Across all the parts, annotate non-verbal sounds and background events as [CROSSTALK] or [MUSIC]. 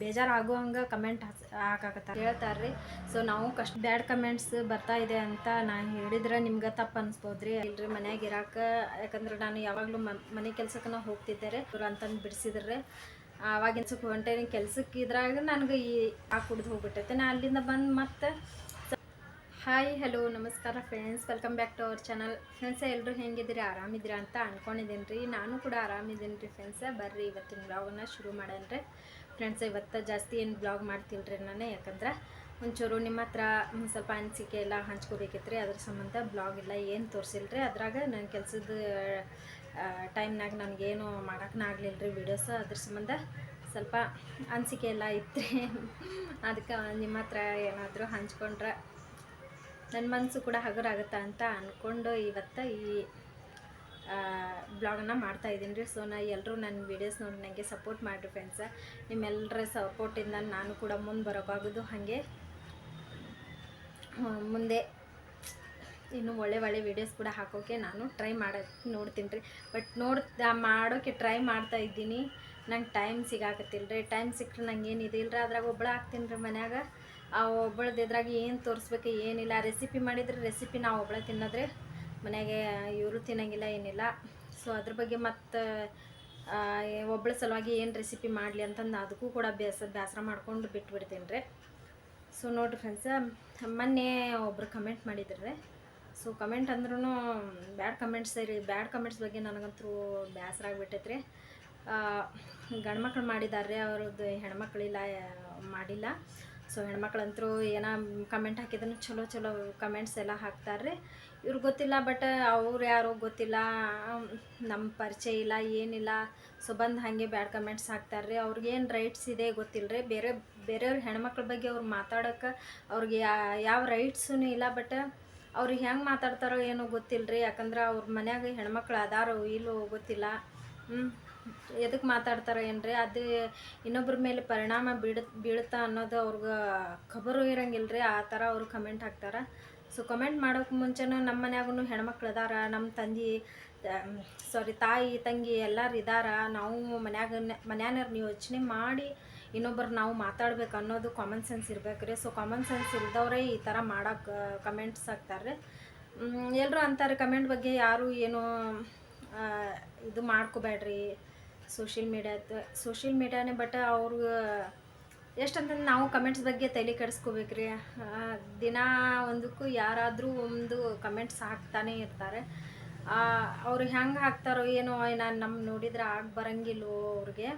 ಬೇಜಾರು ಆಗೋ ಹಂಗೆ ಕಮೆಂಟ್ ಹಾಕಾಕತ್ತ ಹೇಳ್ತಾರ್ರಿ. ಸೊ ನಾವು ಕಷ್ಟ ಬ್ಯಾಡ್ ಕಮೆಂಟ್ಸ್ ಬರ್ತಾ ಇದೆ ಅಂತ ನಾ ಹೇಳಿದ್ರೆ ನಿಮ್ಗೆ ತಪ್ಪು ಅನ್ಸ್ಬೋದ್ರಿ. ಇಲ್ರಿ, ಮನ್ಯಾಗ ಇರಾಕ. ಯಾಕಂದ್ರೆ ನಾನು ಯಾವಾಗಲೂ ಮನೆ ಕೆಲ್ಸಕ್ಕೆ ನಾವು ಹೋಗ್ತಿದ್ದೆ ರೀ ಇವ್ರು ಅಂತಂದು ಬಿಡಿಸಿದ್ರೆ. ಆವಾಗಿನ ಕೆಲ್ಸಕ್ಕೆ ಹೊಂಟೇನಿ ಕೆಲ್ಸಕ್ಕೆ ಇದ್ರಾಗ ನನಗೆ ಈ ಆ ಕುಡ್ದು ಹೋಗ್ಬಿಟ್ಟೈತೆ. ನಾ ಅಲ್ಲಿಂದ ಬಂದು ಮತ್ತೆ ಹಾಯ್ ಹಲೋ ನಮಸ್ಕಾರ friends welcome back to our channel friends ಎಲ್ಲರೂ ಹೆಂಗಿದ್ದೀರಿ? ಆರಾಮಿದ್ದೀರಾ ಅಂತ ಅನ್ಕೊಂಡಿದ್ದೀನಿ ರೀ ನಾನು ಕೂಡ ಆರಾಮಿದ್ದೀನಿ ರೀ ಫ್ರೆಂಡ್ಸ ಬರ್ರಿ, ಇವತ್ತಿನ ಬ್ಲಾಗನ್ನ ಶುರು ಮಾಡೇನ್ರಿ. ಫ್ರೆಂಡ್ಸ್ ಇವತ್ತು ಜಾಸ್ತಿ ಏನು ಬ್ಲಾಗ್ ಮಾಡ್ತಿಲ್ರಿ ನಾನು? ಯಾಕಂದ್ರೆ ಒಂಚೂರು ನಿಮ್ಮ ಹತ್ರ ಸ್ವಲ್ಪ ಅನಿಸಿಕೆ ಎಲ್ಲ ಹಂಚ್ಕೋಬೇಕಿತ್ತು ರೀ ಅದ್ರ ಸಂಬಂಧ ಬ್ಲಾಗ್ ಎಲ್ಲ ಏನು ತೋರಿಸಿಲ್ರಿ? ಅದ್ರಾಗ ನನ್ನ ಕೆಲಸದ ಟೈಮ್ನಾಗ ನನಗೇನು ಮಾಡೋಕ್ಕೂ ಆಗಲಿಲ್ಲ ರೀ ವೀಡಿಯೋಸ್ ಅದ್ರ ಸಂಬಂಧ ಸ್ವಲ್ಪ ಅನಿಸಿಕೆ ಎಲ್ಲ ಇತ್ತು ರೀ ಅದಕ್ಕೆ ನಿಮ್ಮ ಹತ್ರ ಏನಾದರೂ ಹಂಚ್ಕೊಂಡ್ರೆ ನನ್ನ ಮನಸ್ಸು ಕೂಡ ಹಗುರಾಗುತ್ತಾ ಅಂತ ಅಂದ್ಕೊಂಡು ಇವತ್ತು ಈ ಬ್ಲಾಗನ್ನ ಮಾಡ್ತಾ ಇದ್ದೀನಿ ರೀ. ಸೊ ನಾ ಎಲ್ಲರೂ ನನ್ನ ವೀಡಿಯೋಸ್ ನೋಡಿ ನನಗೆ ಸಪೋರ್ಟ್ ಮಾಡಿರಿ ಫ್ರೆಂಡ್ಸ ನಿಮ್ಮೆಲ್ಲರ ಸಪೋರ್ಟಿಂದ ನಾನು ಕೂಡ ಮುಂದೆ ಬರೋಕ್ಕಾಗೋದು ಹಾಗೆ. ಮುಂದೆ ಇನ್ನು ಒಳ್ಳೆ ಒಳ್ಳೆ ವೀಡಿಯೋಸ್ ಕೂಡ ಹಾಕೋಕ್ಕೆ ನಾನು ಟ್ರೈ ಮಾಡೋಕ್ಕೆ ನೋಡ್ತೀನಿ ರೀ. ಬಟ್ ನೋಡ್ ಮಾಡೋಕ್ಕೆ ಟ್ರೈ ಮಾಡ್ತಾ ಇದ್ದೀನಿ. ನಂಗೆ ಟೈಮ್ ಸಿಗಾಕತ್ತಿಲ್ಲ ರೀ ಟೈಮ್ ಸಿಕ್ಕರೆ ನಂಗೆ ಏನು ಇದಿಲ್ಲ ರೀ ಅದ್ರಾಗ ಒಬ್ಬಳು ಹಾಕ್ತೀನಿ ರೀ ಮನ್ಯಾಗ. ಆ ಒಬ್ಬಳದ್ದು ಇದ್ರಾಗ ಏನು ತೋರಿಸ್ಬೇಕು ಏನಿಲ್ಲ. ರೆಸಿಪಿ ಮಾಡಿದರೆ ರೆಸಿಪಿ ನಾವು ಒಬ್ಬಳೇ ತಿನ್ನೋದ್ರೆ. ಮನೆಯಾಗೆ ಇವರು ತಿನ್ನಂಗಿಲ್ಲ, ಏನಿಲ್ಲ. ಸೊ ಅದ್ರ ಬಗ್ಗೆ ಮತ್ತು ಒಬ್ಬಳ ಸಲುವಾಗಿ ಏನು ರೆಸಿಪಿ ಮಾಡಲಿ ಅಂತಂದು ಅದಕ್ಕೂ ಕೂಡ ಬೇಸ, ಬೇಸರ ಮಾಡ್ಕೊಂಡು ಬಿಟ್ಬಿಡ್ತೀನಿ ರೀ. ಸೊ ನೋಡಿರಿ ಫ್ರೆಂಡ್ಸ ಮೊನ್ನೆ ಒಬ್ರು ಕಮೆಂಟ್ ಮಾಡಿದ್ರು. ಸೊ ಕಮೆಂಟ್ ಅಂದ್ರೂ ಬ್ಯಾಡ್ ಕಮೆಂಟ್ಸ್ ರೀ. ಬ್ಯಾಡ್ ಕಮೆಂಟ್ಸ್ ಬಗ್ಗೆ ನನಗಂತೂ ಬೇಸರ ಆಗಿಬಿಟ್ಟೈತೆ ರೀ ಗಂಡ್ಮಕ್ಳು ಮಾಡಿದ್ದಾರೆ ಅವ್ರದ್ದು ಹೆಣ್ಮಕ್ಳಿಲ್ಲ, ಮಾಡಿಲ್ಲ. ಸೊ ಹೆಣ್ಮಕ್ಳಂತರೂ ಏನೋ ಕಮೆಂಟ್ ಹಾಕಿದ್ರು, ಚಲೋ ಚಲೋ ಕಮೆಂಟ್ಸ್ ಎಲ್ಲ ಹಾಕ್ತಾರೆ ಇವ್ರು ಗೊತ್ತಿಲ್ಲ ಬಟ್ ಅವ್ರು ಯಾರೋ ಗೊತ್ತಿಲ್ಲ ನಮ್ಮ ಪರಿಚಯ ಇಲ್ಲ, ಏನಿಲ್ಲ. ಸೊ ಬಂದು ಹಾಗೆ ಬ್ಯಾಡ್ ಕಮೆಂಟ್ಸ್ ಹಾಕ್ತಾರೆ ಅವ್ರಿಗೆ ಏನು ರೈಟ್ಸ್ ಇದೆ ಗೊತ್ತಿಲ್ಲ ರೀ ಬೇರೆ, ಬೇರೆಯವ್ರ ಹೆಣ್ಮಕ್ಳ ಬಗ್ಗೆ ಅವ್ರು ಮಾತಾಡೋಕೆ ಅವ್ರಿಗೆ ಯಾವ ರೈಟ್ಸೂ ಇಲ್ಲ ಬಟ್ ಅವ್ರಿಗೆ ಹೆಂಗೆ ಮಾತಾಡ್ತಾರೋ ಏನೋ ಗೊತ್ತಿಲ್ಲ ರೀ ಯಾಕಂದ್ರೆ ಅವ್ರ ಮನ್ಯಾಗ ಹೆಣ್ಮಕ್ಳು ಅದಾರೋ ಇಲ್ಲೋ ಗೊತ್ತಿಲ್ಲ. ಹ್ಞೂ ಎದಕ್ಕೆ ಮಾತಾಡ್ತಾರೋ ಏನ್ರಿ? ಅದು ಇನ್ನೊಬ್ಬರ ಮೇಲೆ ಪರಿಣಾಮ ಬೀಳ ಬೀಳುತ್ತಾ ಅನ್ನೋದು ಅವ್ರಿಗೆ ಖಬರು ಇರಂಗಿಲ್ಲ ರೀ ಆ ಥರ ಅವ್ರು ಕಮೆಂಟ್ ಹಾಕ್ತಾರೆ. ಸೊ ಕಮೆಂಟ್ ಮಾಡೋಕೆ ಮುಂಚೆನೂ ನಮ್ಮ ಮನ್ಯಾಗೂ ಹೆಣ್ಮಕ್ಳು ಅದಾರ ನಮ್ಮ ತಂದೆ ಸಾರಿ ತಾಯಿ, ತಂಗಿ ಎಲ್ಲರೂ ಇದಾರ, ನಾವು ಮನ್ಯಾಗ ಮನ್ಯಾನವ್ರನ್ನ ಯೋಚನೆ ಮಾಡಿ ಇನ್ನೊಬ್ಬರು ನಾವು ಮಾತಾಡ್ಬೇಕು ಅನ್ನೋದು ಕಾಮನ್ ಸೆನ್ಸ್ ಇರ್ಬೇಕು ರೀ ಸೊ ಕಾಮನ್ ಸೆನ್ಸ್ ಇಲ್ದವ್ರೆ ಈ ಥರ ಮಾಡೋಕೆ ಕಮೆಂಟ್ಸ್ ಹಾಕ್ತಾರೆ ಎಲ್ಲರೂ ಅಂತಾರೆ ಕಮೆಂಟ್ ಬಗ್ಗೆ ಯಾರು ಏನು ಇದು ಮಾಡ್ಕೋಬೇಡ್ರಿ ಸೋಷಿಯಲ್ ಮೀಡಿಯಾ ಸೋಷಿಯಲ್ ಮೀಡಿಯಾನೇ ಬಟ್ ಅವ್ರಿಗೆ ಎಷ್ಟಂತಂದ್ರೆ ನಾವು ಕಮೆಂಟ್ಸ್ ಬಗ್ಗೆ ತಲೆ ಕೆಡಿಸ್ಕೋಬೇಕ್ರಿ. ದಿನ ಒಂದಕ್ಕೂ ಯಾರಾದರೂ ಒಂದು ಕಮೆಂಟ್ಸ್ ಹಾಕ್ತಾನೆ ಇರ್ತಾರೆ. ಅವ್ರು ಹೆಂಗೆ ಹಾಕ್ತಾರೋ ಏನೋ ನಾನು ನಮ್ಮ ನೋಡಿದ್ರೆ ಆಗ ಬರಂಗಿಲ್ಲೋ ಅವ್ರಿಗೆ.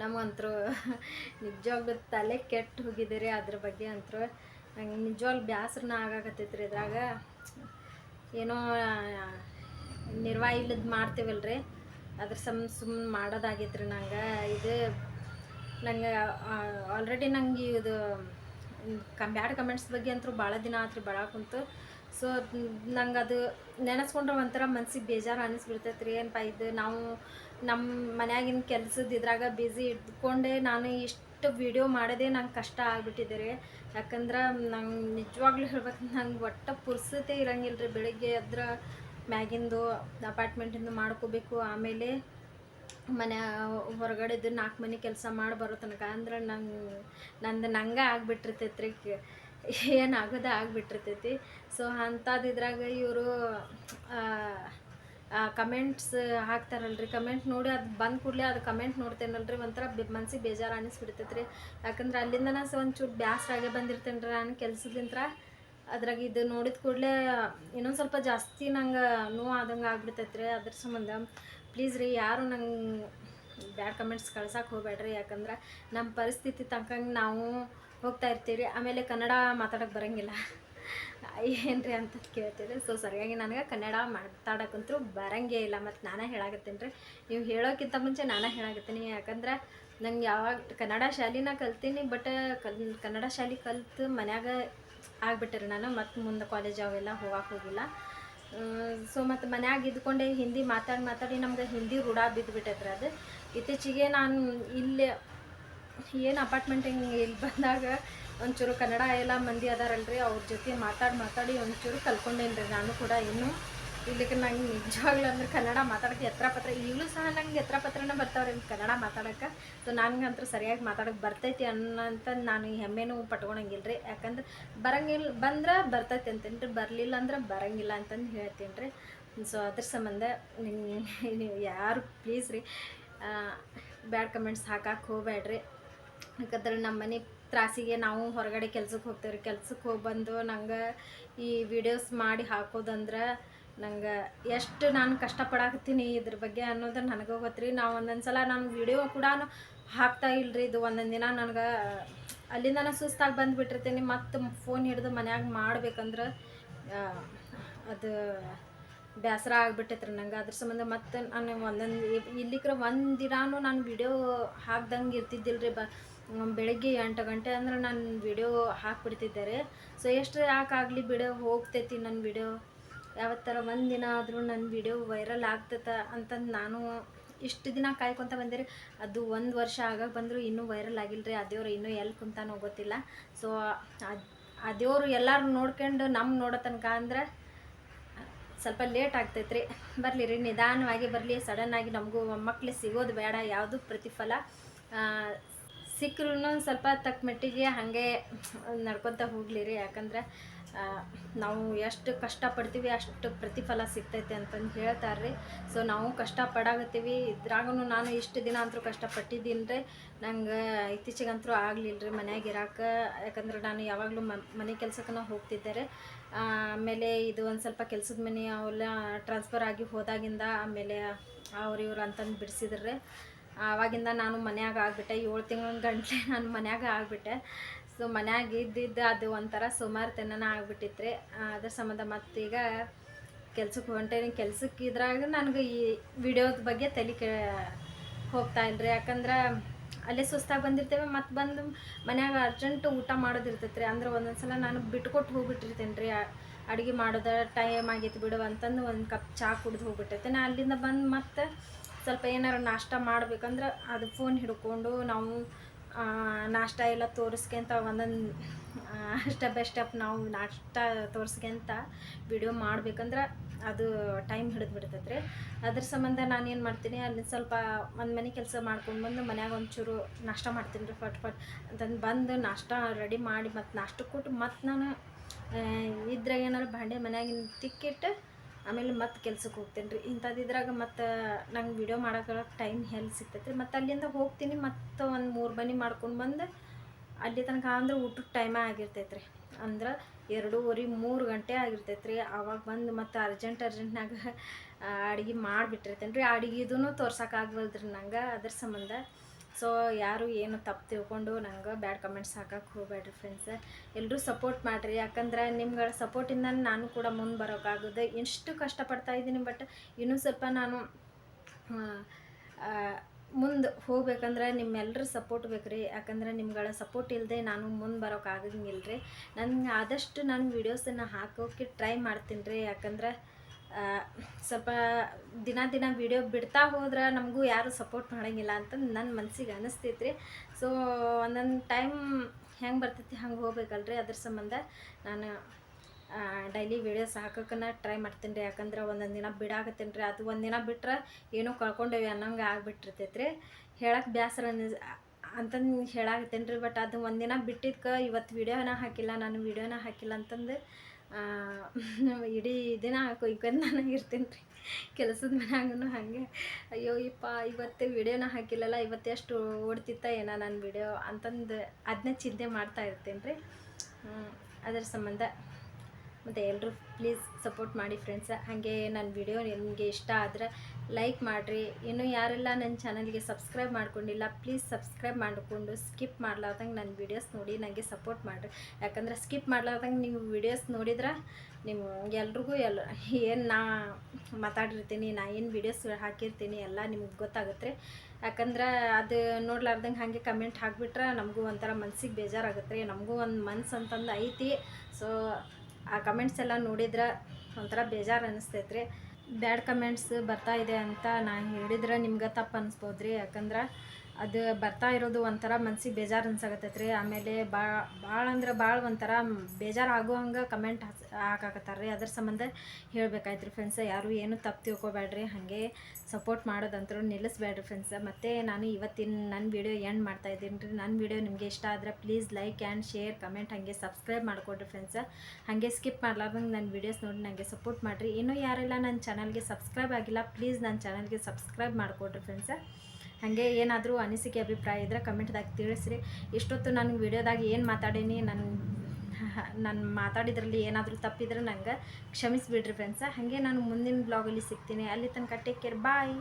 ನಮಗಂತರೂ [LAUGHS] ನಿಜವಾಗ್ಲೂ ತಲೆ ಕೆಟ್ಟು ಹೋಗಿದ್ದೀರಿ ಅದ್ರ ಬಗ್ಗೆ ಅಂತೂ ನಂಗೆ ನಿಜವಾಗ್ಲೂ ಬ್ಯಾಸ್ರನ ಆಗಾಕತ್ತೈತ್ರಿ ಇದ್ರಾಗ. ಏನೋ ನಿರ್ವಾಹ ಇಲ್ಲದ ಮಾಡ್ತೀವಲ್ರಿ. ಅದ್ರ ಸಮ್ ಸುಮ್ಮನೆ ಮಾಡೋದಾಗೈತ್ರಿ ನಂಗೆ. ಇದು ನಂಗೆ ಆಲ್ರೆಡಿ ನಂಗೆ ಇದು, ಕಮ್, ಬ್ಯಾಡ್ ಕಮೆಂಟ್ಸ್ ಬಗ್ಗೆ ಅಂತೂ ಭಾಳ ದಿನ ಆತ್ರಿ ಭಾಳ ಕುಂತು. ಸೊ ನಂಗೆ ಅದು ನೆನೆಸ್ಕೊಂಡ್ರೆ ಒಂಥರ ಮನ್ಸಿಗೆ ಬೇಜಾರು ಅನಿಸ್ಬಿಡ್ತೈತೆ ರೀ ಏನಪ್ಪ ಇದು ನಾವು ನಮ್ಮ ಮನ್ಯಾಗಿನ ಕೆಲ್ಸದ ಇದ್ರಾಗ ಬ್ಯುಸಿ ಇದ್ಕೊಂಡೆ ನಾನು ಇಷ್ಟು ವಿಡಿಯೋ ಮಾಡೋದೇ ನಂಗೆ ಕಷ್ಟ ಆಗಿಬಿಟ್ಟಿದೆ ರೀ. ಯಾಕಂದ್ರೆ ನಂಗೆ ನಿಜವಾಗ್ಲೂ ಹೇಳ್ಬೇಕು ನಂಗೆ ಒಟ್ಟು ಪುರ್ಸತೆ ಇರಂಗಿಲ್ಲ ರೀ ಬೆಳಿಗ್ಗೆ ಎದ್ರ ಮ್ಯಾಗಿಂದು ಅಪಾರ್ಟ್ಮೆಂಟಿಂದು ಮಾಡ್ಕೋಬೇಕು, ಆಮೇಲೆ ಮನೆ ಹೊರಗಡೆದು ನಾಲ್ಕು ಮನೆ ಕೆಲಸ ಮಾಡಿ ಬರೋ ತನಕ. ಅಂದ್ರೆ ನಂಗೆ, ನಂದು ನಂಗೆ ಆಗಿಬಿಟ್ಟಿರ್ತೈತೆ. ರೀ ಆಗೋದೇ ಆಗಿಬಿಟ್ಟಿರ್ತೈತಿ ಸೊ ಅಂಥದ್ದಿದ್ರಾಗ ಇವರು ಕಮೆಂಟ್ಸ್ ಹಾಕ್ತಾರಲ್ರಿ. ಕಮೆಂಟ್ ನೋಡಿ ಅದು ಬಂದ ಕೂಡಲೇ ಅದು ಕಮೆಂಟ್ ನೋಡ್ತೇನಲ್ರಿ. ಒಂಥರ ಮನಸ್ಸಿಗೆ ಬೇಜಾರು ಅನಿಸ್ಬಿಡ್ತೈತೆ ರೀ ಯಾಕಂದ್ರೆ ಅಲ್ಲಿಂದ ನಾನು ಒಂದು ಬ್ಯಾಸ್ರಾಗೆ ಬಂದಿರ್ತೇನೆ ರೀ ನಾನು ಕೆಲ್ಸದಿಂತ್ರ. ಅದ್ರಾಗ ಇದು ನೋಡಿದ ಕೂಡಲೇ ಇನ್ನೊಂದು ಸ್ವಲ್ಪ ಜಾಸ್ತಿ ನಂಗೆ ನೋವು ಆದಂಗೆ ಆಗ್ಬಿಡ್ತೈತೆ ರೀ ಅದ್ರ ಸಂಬಂಧ. ಪ್ಲೀಸ್ ರೀ, ಯಾರು ನಂಗೆ ಬ್ಯಾಡ್ ಕಮೆಂಟ್ಸ್ ಕಳ್ಸಕ್ಕೆ ಹೋಗ್ಬೇಡ್ರಿ. ಯಾಕಂದ್ರೆ ನಮ್ಮ ಪರಿಸ್ಥಿತಿ ತಕ್ಕಂಗೆ ನಾವು ಹೋಗ್ತಾ ಇರ್ತೀವಿ ರೀ ಆಮೇಲೆ ಕನ್ನಡ ಮಾತಾಡೋಕೆ ಬರೋಂಗಿಲ್ಲ. ಏನು ರೀ ಅಂತ ಕೇಳ್ತೀರಿ ಸೊ ಸರಿಯಾಗಿ ನನಗೆ ಕನ್ನಡ ಮಾತಾಡೋಕ್ಕಂತೂ ಬರಂಗೇ ಇಲ್ಲ. ಮತ್ತು ನಾನೇ ಹೇಳಾಕತ್ತೀನಿ ರೀ ನೀವು ಹೇಳೋಕ್ಕಿಂತ ಮುಂಚೆ ನಾನೇ ಹೇಳಾಗತ್ತೀನಿ ಯಾಕಂದ್ರೆ ನಂಗೆ ಯಾವಾಗ ಕನ್ನಡ ಶಾಲಿನ ಕಲ್ತೀನಿ ಬಟ್ ಕನ್ನಡ ಶಾಲಿ ಕಲ್ತು ಮನ್ಯಾಗ ಆಗ್ಬಿಟ್ಟೆ ನಾನು, ಮತ್ತೆ ಮುಂದೆ ಕಾಲೇಜ್ ಅವೆಲ್ಲ ಹೋಗಕ್ಕೆ ಹೋಗಿಲ್ಲ. ಸೊ ಮತ್ತು ಮನ್ಯಾಗ ಇದ್ಕೊಂಡೆ ಹಿಂದಿ ಮಾತಾಡಿ ಮಾತಾಡಿ ನಮ್ಗೆ ಹಿಂದಿ ರೂಢ ಬಿದ್ದುಬಿಟ್ಟೈತ್ರಿ ಅದು. ಇತ್ತೀಚೆಗೆ ನಾನು ಇಲ್ಲಿ, ಏನು ಅಪಾರ್ಟ್ಮೆಂಟ್ ಹಿಂಗೆ ಇಲ್ಲಿ ಬಂದಾಗ ಒಂಚೂರು ಕನ್ನಡ ಎಲ್ಲ ಮಂದಿ ಅದಾರಲ್ರಿ, ಅವ್ರ ಜೊತೆ ಮಾತಾಡಿ ಮಾತಾಡಿ ಒಂಚೂರು ಕಲ್ಕೊಂಡೇನ್ರಿ ನಾನು ಕೂಡ ಇನ್ನೂ. ಇಲ್ಲಿಗೆ ನಂಗೆ ನಿಜವಾಗ್ಲೂ ಅಂದ್ರೆ ಕನ್ನಡ ಮಾತಾಡಕ್ಕೆ ಎತ್ತರ ಪತ್ರ, ಈಗಲೂ ಸಹ ನಂಗೆ ಎತ್ತರ ಪತ್ರನೇ ಬರ್ತಾವ್ರಿ ಕನ್ನಡ ಮಾತಾಡೋಕ್ಕೆ ಸೊ ನನಗಂತೂ ಸರಿಯಾಗಿ ಮಾತಾಡೋಕೆ ಬರ್ತೈತಿ ಅನ್ನೋಂಥ ನಾನು ಹೆಮ್ಮೆನೂ ಪಟ್ಕೊಳಂಗಿಲ್ಲ ರೀ ಯಾಕಂದ್ರೆ ಬರಂಗಿಲ್ಲ ಬಂದ್ರೆ ಬರ್ತೈತಿ ಅಂತೇನ್ರಿ ರೀ ಬರಲಿಲ್ಲ ಅಂದ್ರೆ ಬರಂಗಿಲ್ಲ ಅಂತಂದು ಹೇಳ್ತೀನಿ ರೀ ಸೊ ಅದ್ರ ಸಂಬಂಧ ನೀವು ಯಾರು ಪ್ಲೀಸ್ ರೀ ಬ್ಯಾಡ್ ಕಮೆಂಟ್ಸ್ ಹಾಕಕ್ಕೆ ಹೋಗ್ಬೇಡ್ರಿ. ಯಾಕಂದ್ರೆ ನಮ್ಮ ಮನೆ ತ್ರಾಸಿಗೆ ನಾವು ಹೊರಗಡೆ ಕೆಲ್ಸಕ್ಕೆ ಹೋಗ್ತೇವ್ರಿ. ಕೆಲ್ಸಕ್ಕೆ ಹೋಗಿ ಬಂದು ನಂಗೆ ಈ ವಿಡಿಯೋಸ್ ಮಾಡಿ ಹಾಕೋದಂದ್ರೆ ನಂಗೆ ಎಷ್ಟು ನಾನು ಕಷ್ಟಪಡಾಕತ್ತೀನಿ ಇದ್ರ ಬಗ್ಗೆ ಅನ್ನೋದು ನನಗೆ ಗೊತ್ತ್ರಿ. ನಾವು ಒಂದೊಂದು ಸಲ ನಾನು ವಿಡಿಯೋ ಕೂಡ ಹಾಕ್ತಾ ಇಲ್ರಿ. ಇದು ಒಂದೊಂದು ದಿನ ನನಗೆ ಅಲ್ಲಿಂದ ಸುಸ್ತಾಗಿ ಬಂದುಬಿಟ್ಟಿರ್ತೀನಿ. ಮತ್ತು ಫೋನ್ ಹಿಡಿದು ಮನ್ಯಾಗ ಮಾಡ್ಬೇಕಂದ್ರೆ ಅದು ಬೇಸರ ಆಗಿಬಿಟ್ಟಿತ್ರಿ ನಂಗೆ. ಅದ್ರ ಸಂಬಂಧ ಮತ್ತು ನಾನು ಒಂದೊಂದು ಇಲ್ಲಿಕ್ರೆ ಒಂದು ದಿನಾನು ನಾನು ವಿಡಿಯೋ ಹಾಕ್ದಂಗೆ ಇರ್ತಿದ್ದಿಲ್ಲ ರೀ ಬ ಬೆಳಗ್ಗೆ ಎಂಟು ಗಂಟೆ ಅಂದ್ರೆ ನಾನು ವಿಡಿಯೋ ಹಾಕ್ಬಿಡ್ತಿದ್ದೆ ಸೊ ಎಷ್ಟು ಯಾಕಾಗಲಿ ಬಿಡೋ, ಹೋಗ್ತೈತಿ ನನ್ನ ವಿಡಿಯೋ ಯಾವತ್ತರ ಒಂದಿನ ದಿನ ಆದರೂ ನನ್ನ ವಿಡಿಯೋ ವೈರಲ್ ಆಗ್ತೈತ ಅಂತಂದು ನಾನು ಇಷ್ಟು ದಿನ ಕಾಯ್ಕೊತ ಬಂದಿರಿ ಅದು ಒಂದು ವರ್ಷ ಆಗಾಗ ಬಂದರೂ ಇನ್ನೂ ವೈರಲ್ ಆಗಿಲ್ಲ ರೀ ಅದೇವ್ರು ದೇವ್ರು ಇನ್ನೂ ಎಲ್ಲಿ ಕುಂತಾನೋ ಗೊತ್ತಿಲ್ಲ. ಸೊ ಆ ದೇವರು ಎಲ್ಲರೂ ನೋಡ್ಕೊಂಡು ನಮ್ಮ ನೋಡೋ ತನಕ ಅಂದ್ರೆ ಸ್ವಲ್ಪ ಲೇಟ್ ಆಗ್ತೈತ್ರಿ. ಬರಲಿ ರೀ, ನಿಧಾನವಾಗಿ ಬರಲಿ. ಸಡನ್ನಾಗಿ ನಮಗೂ ಮಕ್ಕಳು ಸಿಗೋದು ಬೇಡ. ಯಾವುದು ಪ್ರತಿಫಲ ಸಿಕ್ಕರೂ ಸ್ವಲ್ಪ ತಕ್ಕ ಮಟ್ಟಿಗೆ ಹಾಗೆ ನಡ್ಕೊತ ಹೋಗಲಿ ರೀ ಯಾಕಂದ್ರೆ ನಾವು ಎಷ್ಟು ಕಷ್ಟಪಡ್ತೀವಿ, ಅಷ್ಟು ಪ್ರತಿಫಲ ಸಿಗ್ತೈತೆ ಅಂತಂದು ಹೇಳ್ತಾರೆ ರೀ ಸೊ ನಾವು ಕಷ್ಟಪಡಾಗತ್ತೀವಿ ಇದ್ರಾಗೂ ನಾನು ಇಷ್ಟು ದಿನ ಅಂತೂ ಕಷ್ಟಪಟ್ಟಿದ್ದೀನಿ ರೀ ನಂಗೆ ಇತ್ತೀಚೆಗಂತೂ ಆಗಲಿಲ್ಲ ರೀ ಮನ್ಯಾಗ ಇರಾಕೆ. ಯಾಕಂದ್ರೆ ನಾನು ಯಾವಾಗಲೂ ಮನೆ ಕೆಲಸಕ್ಕೆ ಹೋಗ್ತಿದ್ದೆ. ರೀ ಆಮೇಲೆ ಇದು ಒಂದು ಸ್ವಲ್ಪ ಕೆಲಸದ ಮನೆ ಅವೆಲ್ಲ ಟ್ರಾನ್ಸ್ಫರ್ ಆಗಿ ಹೋದಾಗಿಂದ ಆಮೇಲೆ ಅವ್ರು ಇವ್ರು ಅಂತಂದು ಬಿಡಿಸಿದ್ರಿ. ಆವಾಗಿಂದ ನಾನು ಮನ್ಯಾಗ ಆಗಿಬಿಟ್ಟೆ. ಏಳು ತಿಂಗಳ ಗಂಟಲೆ ನಾನು ಮನ್ಯಾಗ ಆಗಿಬಿಟ್ಟೆ. ಸೊ ಮನ್ಯಾಗ ಇದ್ದಿದ್ದು ಅದು ಒಂಥರ ಸುಮಾರು ತಿನ್ನ ರೀ ಅದ್ರ ಸಂಬಂಧ ಮತ್ತೀಗ ಕೆಲ್ಸಕ್ಕೆ ಹೊಂಟೇನಿ ಕೆಲ್ಸಕ್ಕೆ ಇದ್ರಾಗ ನನಗೆ ಈ ವಿಡಿಯೋದ ಬಗ್ಗೆ ತಲೆ ಕೆ, ಹೋಗ್ತಾ ಇಲ್ರಿ. ಯಾಕಂದ್ರೆ ಅಲ್ಲೇ ಸುಸ್ತಾಗಿ ಬಂದಿರ್ತೇವೆ. ಮತ್ತು ಬಂದು ಮನ್ಯಾಗ ಅರ್ಜೆಂಟ್ ಊಟ ಮಾಡೋದು ಇರ್ತೈತೆ ರೀ ಅಂದ್ರೆ ಒಂದೊಂದು ಸಲ ನಾನು ಬಿಟ್ಕೊಟ್ಟು ಹೋಗ್ಬಿಟ್ಟಿರ್ತೇನೆ ರೀ ಅಡುಗೆ ಮಾಡೋದ ಟೈಮ್ ಆಗೈತಿ ಬಿಡು ಅಂತಂದು ಒಂದು ಕಪ್ ಚಹಾ ಕುಡ್ದು ಹೋಗ್ಬಿಟ್ಟೈತೆ. ನಾ ಅಲ್ಲಿಂದ ಬಂದು ಮತ್ತೆ ಸ್ವಲ್ಪ ಏನಾರು ನಾಷ್ಟ ಮಾಡ್ಬೇಕಂದ್ರೆ ಅದು ಫೋನ್ ಹಿಡ್ಕೊಂಡು ನಾವು ನಾಷ್ಟ ಎಲ್ಲ ತೋರಿಸ್ಕೊಂತ ಒಂದೊಂದು ಸ್ಟೆಪ್ ಬೈ ಸ್ಟೆಪ್ ನಾವು ನಾಷ್ಟ ತೋರಿಸ್ಕೊಂತ ವಿಡಿಯೋ ಮಾಡ್ಬೇಕಂದ್ರೆ ಅದು ಟೈಮ್ ಹಿಡಿದು ಬಿಡ್ತೈತೆ ಅದ್ರ ಸಂಬಂಧ ನಾನು ಏನು ಮಾಡ್ತೀನಿ, ಅಲ್ಲಿ ಸ್ವಲ್ಪ ಒಂದು ಮನೆ ಕೆಲಸ ಮಾಡ್ಕೊಂಡು ಬಂದು ಮನ್ಯಾಗ ಒಂಚೂರು ನಾಷ್ಟ ಮಾಡ್ತೀನಿ ರೀ ಫಟ್ ಫಟ್ ಅಂತಂದು ಬಂದು ನಾಷ್ಟ ರೆಡಿ ಮಾಡಿ ಮತ್ತು ನಾಷ್ಟ ಕೊಟ್ಟು ಮತ್ತು ನಾನು ಇದ್ರಾಗ ಏನಾರು ಭಾಂಡೆ ಮನ್ಯಾಗಿನ ತಿಕ್ಕಿಟ್ಟು ಆಮೇಲೆ ಮತ್ತೆ ಕೆಲ್ಸಕ್ಕೆ ಹೋಗ್ತೀನಿ ರೀ ಇಂಥದ್ದಿದ್ರಾಗ ಮತ್ತು ನಂಗೆ ವಿಡಿಯೋ ಮಾಡೋಕೆ ಟೈಮ್ ಎಲ್ಲಿ ಸಿಗ್ತೈತೆ ರೀ ಮತ್ತು ಅಲ್ಲಿಂದ ಹೋಗ್ತೀನಿ, ಮತ್ತು ಒಂದು ಮೂರು ಮನೆ ಮಾಡ್ಕೊಂಡು ಬಂದು ಅಲ್ಲಿ ತನಕ ಅಂದ್ರೆ ಊಟಕ್ಕೆ ಟೈಮೇ ಆಗಿರ್ತೈತೆ ರೀ ಅಂದ್ರೆ ಎರಡೂವರೆ ಮೂರು ಗಂಟೆ ಆಗಿರ್ತೈತೆ ರೀ ಆವಾಗ ಬಂದು ಮತ್ತು ಅರ್ಜೆಂಟ್ ಅರ್ಜೆಂಟ್ನಾಗ ಅಡುಗೆ ಮಾಡಿಬಿಟ್ಟಿರ್ತೇನೆ ರೀ ಅಡುಗೆದೂ ತೋರ್ಸೋಕ್ಕಾಗಲ್ದ್ರಿ ನಂಗೆ ಅದ್ರ ಸಂಬಂಧ. ಸೊ ಯಾರು ಏನು ತಪ್ಪು ತಿಳ್ಕೊಂಡು ನಂಗೆ ಬ್ಯಾಡ್ ಕಮೆಂಟ್ಸ್ ಹಾಕಕ್ಕೆ ಹೋಗ್ಬೇಡ್ರಿ ಫ್ರೆಂಡ್ಸ್ ಎಲ್ಲರೂ ಸಪೋರ್ಟ್ ಮಾಡಿರಿ. ಯಾಕಂದ್ರೆ ನಿಮ್ಗಳ ಸಪೋರ್ಟಿಂದ ನಾನು ಕೂಡ ಮುಂದೆ ಬರೋಕ್ಕಾಗದೆ ಎಷ್ಟು ಕಷ್ಟಪಡ್ತಾ ಇದ್ದೀನಿ ಬಟ್ ಇನ್ನೂ ಸ್ವಲ್ಪ ನಾನು ಮುಂದೆ ಹೋಗ್ಬೇಕಂದ್ರೆ ನಿಮ್ಮೆಲ್ಲರ ಸಪೋರ್ಟ್ ಬೇಕು ರೀ ಯಾಕಂದ್ರೆ ನಿಮ್ಗಳ ಸಪೋರ್ಟ್ ಇಲ್ಲದೆ ನಾನು ಮುಂದೆ ಬರೋಕ್ಕಾಗಂಗಿಲ್ಲ ರೀ. ನನಗೆ ಆದಷ್ಟು ನಾನು ವೀಡಿಯೋಸನ್ನು ಹಾಕೋಕ್ಕೆ ಟ್ರೈ ಮಾಡ್ತೀನಿ ರೀ. ಯಾಕಂದ್ರೆ ಸ್ವಲ್ಪ ದಿನ ದಿನ ವಿಡಿಯೋ ಬಿಡ್ತಾ ಹೋದ್ರೆ ನಮಗೂ ಯಾರು ಸಪೋರ್ಟ್ ಮಾಡೋಂಗಿಲ್ಲ ಅಂತ ನನ್ನ ಮನ್ಸಿಗೆ ಅನ್ನಿಸ್ತೈತ್ರಿ ಸೊ ಒಂದೊಂದು ಟೈಮ್ ಹೆಂಗೆ ಬರ್ತೈತಿ, ಹಂಗೆ ಹೋಗ್ಬೇಕಲ್ರಿ ಅದ್ರ ಸಂಬಂಧ ನಾನು ಡೈಲಿ ವೀಡಿಯೋಸ್ ಹಾಕೋಕ್ಕನ ಟ್ರೈ ಮಾಡ್ತೀನಿ ರೀ ಯಾಕಂದ್ರೆ ಒಂದೊಂದು ದಿನ ಬಿಡಾಕತ್ತೀನಿ ರೀ ಅದು ಒಂದು ದಿನ ಬಿಟ್ರೆ ಏನೋ ಕಳ್ಕೊಂಡೇವಿ ಅನ್ನೋಂಗೆ ಆಗ್ಬಿಟ್ಟಿರ್ತೈತೆ ರೀ ಹೇಳಕ್ಕೆ ಬೇಸರ ಅಂತಂದು ಹೇಳಾಕತ್ತೀನಿ ಬಟ್ ಅದು ಒಂದಿನ ಬಿಟ್ಟಿದ್ಕೆ ಇವತ್ತು ವೀಡಿಯೋನ ಹಾಕಿಲ್ಲ, ನಾನು ವೀಡಿಯೋನ ಹಾಕಿಲ್ಲ ಅಂತಂದು ಇಡೀ ದಿನ ಕೊಯ್ಕೊಂಡು ನಾನು ಇರ್ತೀನಿ ರೀ. ಕೆಲಸದ ಮನೆಯಾಗೂ ಹಾಗೆ, ಅಯ್ಯೋ ಇಪ್ಪ, ಇವತ್ತು ವಿಡಿಯೋನ ಹಾಕಿಲ್ಲಲ್ಲ, ಇವತ್ತು ಎಷ್ಟು ಓಡ್ತಿತ್ತ ಏನೋ ನನ್ನ ವಿಡಿಯೋ ಅಂತಂದು ಅದನ್ನೇ ಚಿಂತೆ ಮಾಡ್ತಾ ಇರ್ತೀನಿ ರೀ. ಅದರ ಸಂಬಂಧ ಮತ್ತು ಎಲ್ಲರೂ ಪ್ಲೀಸ್ ಸಪೋರ್ಟ್ ಮಾಡಿ ಫ್ರೆಂಡ್ಸ ಹಾಗೆ ನನ್ನ ವಿಡಿಯೋ ನಿಮಗೆ ಇಷ್ಟ ಆದರೆ ಲೈಕ್ ಮಾಡಿರಿ. ಇನ್ನೂ ಯಾರೆಲ್ಲ ನನ್ನ ಚಾನಲ್ಗೆ ಸಬ್ಸ್ಕ್ರೈಬ್ ಮಾಡ್ಕೊಂಡಿಲ್ಲ ಪ್ಲೀಸ್ ಸಬ್ಸ್ಕ್ರೈಬ್ ಮಾಡಿಕೊಂಡು ಸ್ಕಿಪ್ ಮಾಡ್ಲಾರ್ದಂಗೆ ನನ್ನ ವೀಡಿಯೋಸ್ ನೋಡಿ ನನಗೆ ಸಪೋರ್ಟ್ ಮಾಡಿರಿ. ಯಾಕಂದ್ರೆ ಸ್ಕಿಪ್ ಮಾಡ್ಲಾರ್ದಂಗೆ ನೀವು ವೀಡಿಯೋಸ್ ನೋಡಿದ್ರೆ ನೀವು ಎಲ್ರಿಗೂ ಎಲ್ಲ, ಏನು ನಾ ಮಾತಾಡಿರ್ತೀನಿ, ನಾ ಏನು ವೀಡಿಯೋಸ್ ಹಾಕಿರ್ತೀನಿ ಎಲ್ಲ ನಿಮ್ಗೆ ಗೊತ್ತಾಗುತ್ತೆ ಯಾಕಂದ್ರೆ ಅದು ನೋಡ್ಲಾರ್ದಂಗೆ ಹಾಗೆ ಕಮೆಂಟ್ ಹಾಕಿಬಿಟ್ರೆ ನಮಗೂ ಒಂಥರ ಮನ್ಸಿಗೆ ಬೇಜಾರಾಗುತ್ತೆ ರೀ ನಮಗೂ ಒಂದು ಮನ್ಸು ಅಂತಂದು ಐತಿ. ಸೊ ಆ ಕಮೆಂಟ್ಸ್ ಎಲ್ಲ ನೋಡಿದ್ರೆ ಒಂಥರ ಬೇಜಾರು ಅನಿಸ್ತೈತೆ ರೀ ಬ್ಯಾಡ್ ಕಮೆಂಟ್ಸ್ ಬರ್ತಾ ಇದೆ ಅಂತ ನಾ ಹೇಳಿದ್ರೆ ನಿಮ್ಗೆ ತಪ್ಪು ಅನಿಸ್ಬೋದು ರೀ ಯಾಕಂದ್ರೆ ಅದು ಬರ್ತಾ ಇರೋದು ಒಂಥರ ಮನ್ಸಿಗೆ ಬೇಜಾರು ಅನ್ಸಾಕತ್ತೈತೆ ರೀ ಆಮೇಲೆ ಭಾಳ ಭಾಳ ಅಂದ್ರೆ ಭಾಳ ಒಂಥರ ಬೇಜಾರು ಆಗೋ ಹಂಗೆ ಕಮೆಂಟ್ ಹಾಕಾಕತ್ತಾರ ರೀ ಅದ್ರ ಸಂಬಂಧ ಹೇಳ್ಬೇಕಾಯ್ತು ರೀ ಫ್ರೆಂಡ್ಸ್ ಯಾರು ಏನು ತಪ್ಪು ತಿಳ್ಕೊಬೇಡ್ರಿ. ಹಾಗೆ ಸಪೋರ್ಟ್ ಮಾಡೋದಂತರೂ ನಿಲ್ಲಿಸ್ಬೇಡ್ರಿ ಫ್ರೆಂಡ್ಸ್ ಮತ್ತು ನಾನು ಇವತ್ತಿನ ನನ್ನ ವಿಡಿಯೋ ಎಂಡ್ ಮಾಡ್ತಾ ಇದ್ದೀನಿ ರೀ. ನನ್ನ ವಿಡಿಯೋ ನಿಮಗೆ ಇಷ್ಟ ಆದರೆ please like and share comment ಹಾಗೆ ಸಬ್ಸ್ಕ್ರೈಬ್ ಮಾಡಿಕೊಡ್ರಿ ಫ್ರೆಂಡ್ಸ್ ಹಾಗೆ ಸ್ಕಿಪ್ ಮಾಡ್ಲಾರ್ದಂಗೆ ನನ್ನ ವೀಡಿಯೋಸ್ ನೋಡಿ ನನಗೆ ಸಪೋರ್ಟ್ ಮಾಡಿರಿ. ಇನ್ನೂ ಯಾರೆಲ್ಲ ನನ್ನ ಚಾನಲ್ಗೆ ಸಬ್ಸ್ಕ್ರೈಬ್ ಆಗಿಲ್ಲ ಪ್ಲೀಸ್ ನನ್ನ ಚಾನಲ್ಗೆ ಸಬ್ಸ್ಕ್ರೈಬ್ ಮಾಡಿಕೊಡ್ರಿ ಫ್ರೆಂಡ್ಸ್ ಹಾಗೆ ಏನಾದರೂ ಅನಿಸಿಕೆ, ಅಭಿಪ್ರಾಯ ಇದ್ರೆ ಕಮೆಂಟ್ದಾಗ ತಿಳಿಸ್ರಿ. ಇಷ್ಟೊತ್ತು ನನಗೆ ವಿಡಿಯೋದಾಗ ಏನು ಮಾತಾಡೀನಿ ನನ್ನ [LAUGHS] ನಾನು ಮಾತಾಡಿದ್ರಲ್ಲಿ ಏನಾದರೂ ತಪ್ಪಿದ್ರೆ ನಂಗೆ ಕ್ಷಮಿಸಿಬಿಡ್ರಿ ಫ್ರೆಂಡ್ಸ ಹಾಗೆ ನಾನು ಮುಂದಿನ ಬ್ಲಾಗಲ್ಲಿ ಸಿಗ್ತೀನಿ. ಅಲ್ಲಿ ತನಕ ಟೇಕ್ ಕೇರ್ ಬಾಯ್